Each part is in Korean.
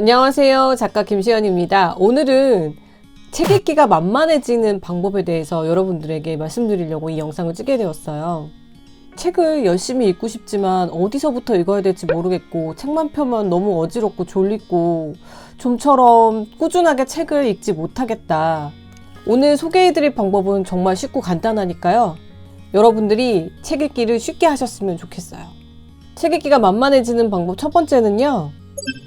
안녕하세요. 작가 김시연입니다. 오늘은 책 읽기가 만만해지는 방법에 대해서 여러분들에게 말씀드리려고 이 영상을 찍게 되었어요. 책을 열심히 읽고 싶지만 어디서부터 읽어야 될지 모르겠고 책만 펴면 너무 어지럽고 졸리고 좀처럼 꾸준하게 책을 읽지 못하겠다. 오늘 소개해드릴 방법은 정말 쉽고 간단하니까요. 여러분들이 책 읽기를 쉽게 하셨으면 좋겠어요. 책 읽기가 만만해지는 방법 첫 번째는요.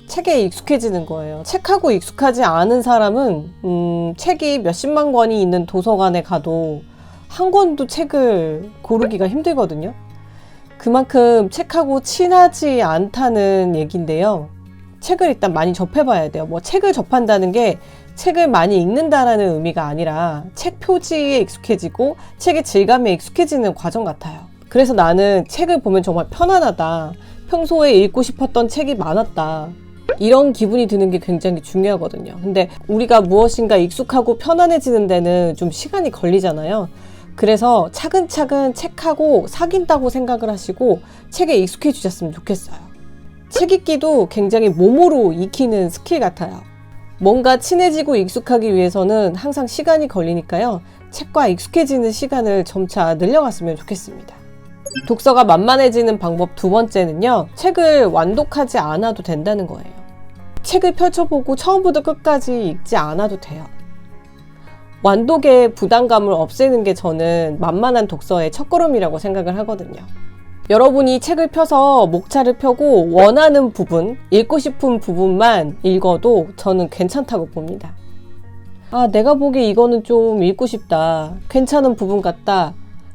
책에 익숙해지는 거예요. 책하고 익숙하지 않은 사람은 음, 책이 몇십만 권이 있는 도서관에 가도 한 권도 책을 고르기가 힘들거든요. 그만큼 책하고 친하지 않다는 얘기인데요. 책을 일단 많이 접해봐야 돼요. 뭐 책을 접한다는 게 책을 많이 읽는다라는 의미가 아니라 책 표지에 익숙해지고 책의 질감에 익숙해지는 과정 같아요. 그래서 나는 책을 보면 정말 편안하다. 평소에 읽고 싶었던 책이 많았다. 이런 기분이 드는 게 굉장히 중요하거든요. 근데 우리가 무엇인가 익숙하고 편안해지는 데는 좀 시간이 걸리잖아요. 그래서 차근차근 책하고 사귄다고 생각을 하시고 책에 익숙해지셨으면 좋겠어요. 책 읽기도 굉장히 몸으로 익히는 스킬 같아요. 뭔가 친해지고 익숙하기 위해서는 항상 시간이 걸리니까요. 책과 익숙해지는 시간을 점차 늘려갔으면 좋겠습니다. 독서가 만만해지는 방법 두 번째는요. 책을 완독하지 않아도 된다는 거예요. 책을 펼쳐보고 처음부터 끝까지 읽지 않아도 돼요. 완독의 부담감을 없애는 게 저는 만만한 독서의 첫걸음이라고 생각을 하거든요. 여러분이 책을 펴서 목차를 펴고 원하는 부분, 읽고 싶은 부분만 읽어도 저는 괜찮다고 봅니다. 아, 내가 보기에 이거는 좀 읽고 싶다. 괜찮은 부분 같다.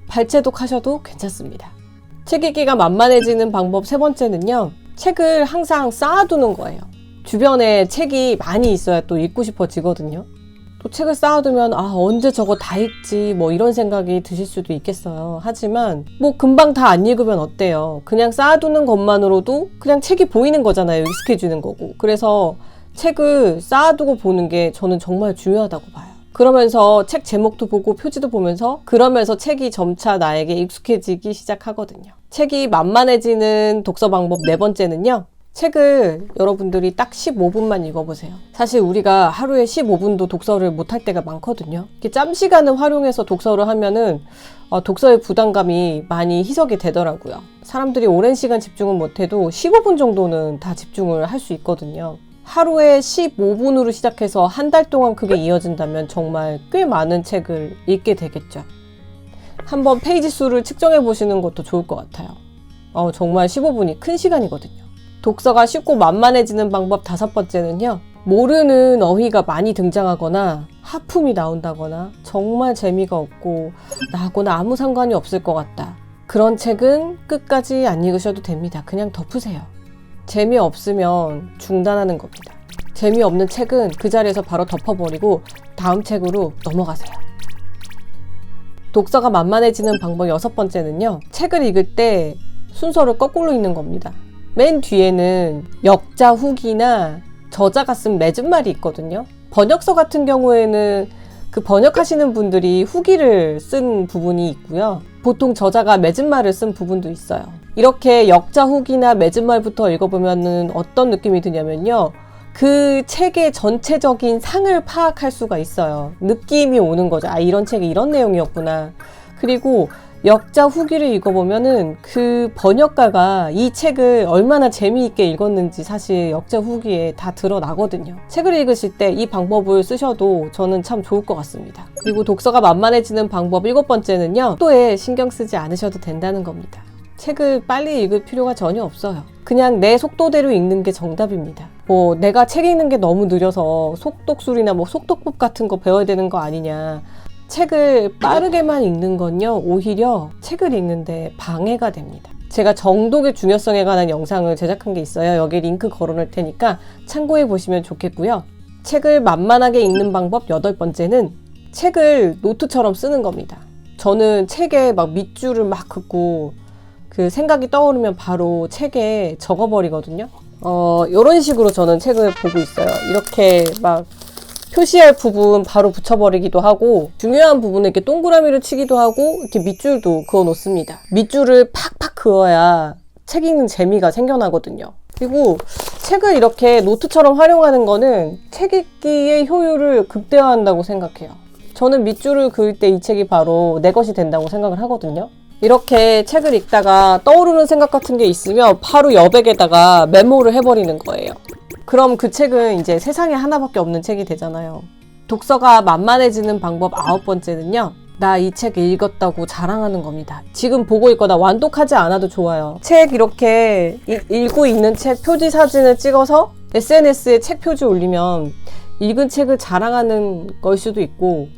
발제독 하셔도 괜찮습니다. 책 읽기가 만만해지는 방법 세 번째는요. 책을 항상 쌓아두는 거예요. 주변에 책이 많이 있어야 또 읽고 싶어지거든요. 또 책을 쌓아두면 아 언제 저거 다 읽지 뭐 이런 생각이 드실 수도 있겠어요. 하지만 뭐 금방 다 안 읽으면 어때요? 그냥 쌓아두는 것만으로도 그냥 책이 보이는 거잖아요. 익숙해지는 거고. 그래서 책을 쌓아두고 보는 게 저는 정말 중요하다고 봐요. 그러면서 책 제목도 보고 표지도 보면서 그러면서 책이 점차 나에게 익숙해지기 시작하거든요. 책이 만만해지는 독서 방법 네 번째는요. 책을 여러분들이 딱 15분만 읽어보세요. 사실 우리가 하루에 15분도 독서를 못할 때가 많거든요. 이렇게 짬 시간을 활용해서 독서를 하면은 어, 독서의 부담감이 많이 희석이 되더라고요. 사람들이 오랜 시간 집중을 못해도 15분 정도는 다 집중을 할 수 있거든요. 하루에 15분으로 시작해서 한 달 동안 그게 이어진다면 정말 꽤 많은 책을 읽게 되겠죠. 한번 페이지 수를 측정해 보시는 것도 좋을 것 같아요. 어, 정말 15분이 큰 시간이거든요. 독서가 쉽고 만만해지는 방법 다섯 번째는요. 모르는 어휘가 많이 등장하거나 하품이 나온다거나 정말 재미가 없고 나하고는 아무 상관이 없을 것 같다. 그런 책은 끝까지 안 읽으셔도 됩니다. 그냥 덮으세요. 재미없으면 중단하는 겁니다. 재미없는 책은 그 자리에서 바로 덮어버리고 다음 책으로 넘어가세요. 독서가 만만해지는 방법 여섯 번째는요. 책을 읽을 때 순서를 거꾸로 읽는 겁니다. 맨 뒤에는 역자 후기나 저자가 쓴 맺은말이 있거든요. 번역서 같은 경우에는 그 번역하시는 분들이 후기를 쓴 부분이 있고요. 보통 저자가 맺은말을 쓴 부분도 있어요. 이렇게 역자 후기나 맺은말부터 읽어보면은 어떤 느낌이 드냐면요. 그 책의 전체적인 상을 파악할 수가 있어요. 느낌이 오는 거죠. 아, 이런 책이 이런 내용이었구나. 그리고 역자 후기를 읽어보면은 그 번역가가 이 책을 얼마나 재미있게 읽었는지 사실 역자 후기에 다 드러나거든요. 책을 읽으실 때 이 방법을 쓰셔도 저는 참 좋을 것 같습니다. 그리고 독서가 만만해지는 방법 일곱 번째는요. 속도에 신경 쓰지 않으셔도 된다는 겁니다. 책을 빨리 읽을 필요가 전혀 없어요. 그냥 내 속도대로 읽는 게 정답입니다. 뭐 내가 책 읽는 게 너무 느려서 속독술이나 뭐 속독법 같은 거 배워야 되는 거 아니냐. 책을 빠르게만 읽는 건요, 오히려 책을 읽는데 방해가 됩니다. 제가 정독의 중요성에 관한 영상을 제작한 게 있어요. 여기 링크 걸어 놓을 테니까 참고해 보시면 좋겠고요. 책을 만만하게 읽는 방법 여덟 번째는 책을 노트처럼 쓰는 겁니다. 저는 책에 막 밑줄을 막 긋고 그 생각이 떠오르면 바로 책에 적어버리거든요. 어, 이런 식으로 저는 책을 보고 있어요. 이렇게 막 표시할 부분 바로 붙여버리기도 하고 중요한 부분에 이렇게 동그라미를 치기도 하고 이렇게 밑줄도 그어 놓습니다. 밑줄을 팍팍 그어야 책 읽는 재미가 생겨나거든요. 그리고 책을 이렇게 노트처럼 활용하는 거는 책 읽기의 효율을 극대화한다고 생각해요. 저는 밑줄을 그을 때 이 책이 바로 내 것이 된다고 생각을 하거든요. 이렇게 책을 읽다가 떠오르는 생각 같은 게 있으면 바로 여백에다가 메모를 해버리는 거예요. 그럼 그 책은 이제 세상에 하나밖에 없는 책이 되잖아요. 독서가 만만해지는 방법 아홉 번째는요. 나 이 책 읽었다고 자랑하는 겁니다. 지금 보고 있거나 완독하지 않아도 좋아요. 책 이렇게 이- 읽고 있는 책 표지 사진을 찍어서 SNS에 책 표지 올리면 읽은 책을 자랑하는 걸 수도 있고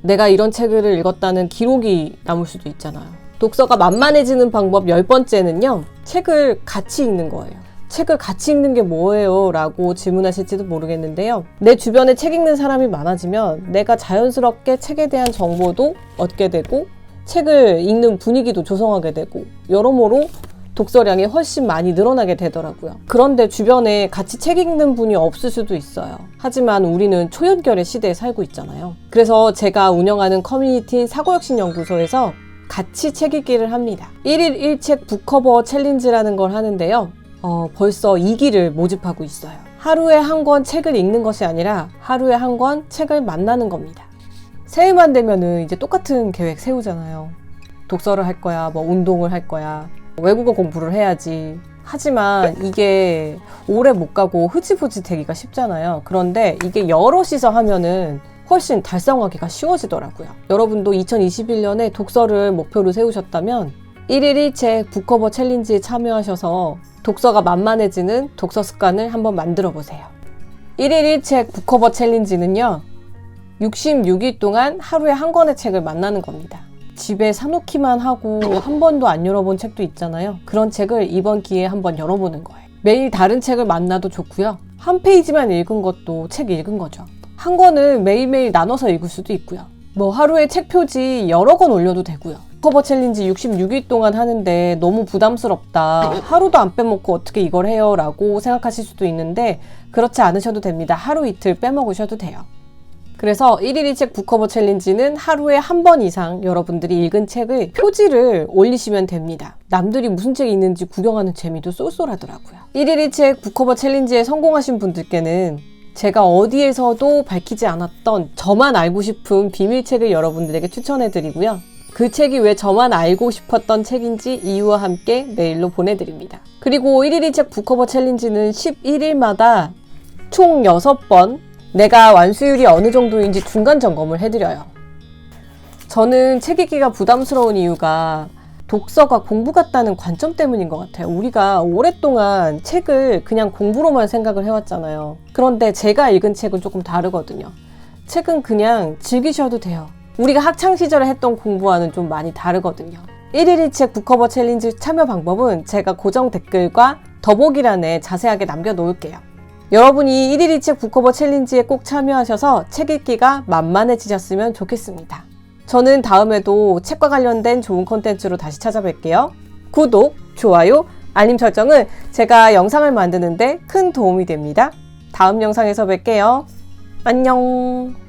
내가 이런 책을 읽었다는 기록이 남을 수도 있잖아요. 독서가 만만해지는 방법 열 번째는요. 책을 같이 읽는 거예요. 책을 같이 읽는 게 뭐예요? 라고 질문하실지도 모르겠는데요. 내 주변에 책 읽는 사람이 많아지면 내가 자연스럽게 책에 대한 정보도 얻게 되고 책을 읽는 분위기도 조성하게 되고 여러모로 독서량이 훨씬 많이 늘어나게 되더라고요. 그런데 주변에 같이 책 읽는 분이 없을 수도 있어요. 하지만 우리는 초연결의 시대에 살고 있잖아요. 그래서 제가 운영하는 커뮤니티인 사고혁신연구소에서 같이 책 읽기를 합니다. 1일 1책 북커버 챌린지라는 걸 하는데요. 어, 벌써 2기를 모집하고 있어요. 하루에 한 권 책을 읽는 것이 아니라 하루에 한 권 책을 만나는 겁니다. 새해만 되면은 이제 똑같은 계획 세우잖아요. 독서를 할 거야, 뭐 운동을 할 거야, 외국어 공부를 해야지. 하지만 이게 오래 못 가고 흐지부지 되기가 쉽잖아요. 그런데 이게 여럿이서 하면은 훨씬 달성하기가 쉬워지더라고요. 여러분도 2021년에 독서를 목표로 세우셨다면 1일 1책 북커버 챌린지에 참여하셔서 독서가 만만해지는 독서 습관을 한번 만들어 보세요. 1일 1책 북커버 챌린지는요. 66일 동안 하루에 한 권의 책을 만나는 겁니다. 집에 사놓기만 하고 한 번도 안 열어본 책도 있잖아요. 그런 책을 이번 기회에 한번 열어보는 거예요. 매일 다른 책을 만나도 좋고요. 한 페이지만 읽은 것도 책 읽은 거죠. 한 권을 매일매일 나눠서 읽을 수도 있고요. 뭐 하루에 책 표지 여러 권 올려도 되고요. 커버 챌린지 66일 동안 하는데 너무 부담스럽다. 하루도 안 빼먹고 어떻게 이걸 해요? 라고 생각하실 수도 있는데 그렇지 않으셔도 됩니다. 하루 이틀 빼먹으셔도 돼요. 그래서 1일 1책 북커버 챌린지는 하루에 한 번 이상 여러분들이 읽은 책을 표지를 올리시면 됩니다. 남들이 무슨 책이 있는지 구경하는 재미도 쏠쏠하더라고요. 1일 1책 북커버 챌린지에 성공하신 분들께는 제가 어디에서도 밝히지 않았던 저만 알고 싶은 비밀책을 여러분들에게 추천해 드리고요. 그 책이 왜 저만 알고 싶었던 책인지 이유와 함께 메일로 보내드립니다. 그리고 1일 1책 북커버 챌린지는 11일마다 총 6번 내가 완수율이 어느 정도인지 중간 점검을 해드려요. 저는 책 읽기가 부담스러운 이유가 독서가 공부 같다는 관점 때문인 것 같아요. 우리가 오랫동안 책을 그냥 공부로만 생각을 해왔잖아요. 그런데 제가 읽은 책은 조금 다르거든요. 책은 그냥 즐기셔도 돼요. 우리가 학창 시절에 했던 공부와는 좀 많이 다르거든요. 1일 1책 북커버 챌린지 참여 방법은 제가 고정 댓글과 더보기란에 자세하게 남겨놓을게요. 여러분이 1일 1책 북커버 챌린지에 꼭 참여하셔서 책 읽기가 만만해지셨으면 좋겠습니다. 저는 다음에도 책과 관련된 좋은 콘텐츠로 다시 찾아뵐게요. 구독, 좋아요, 알림 설정은 제가 영상을 만드는데 큰 도움이 됩니다. 다음 영상에서 뵐게요. 안녕.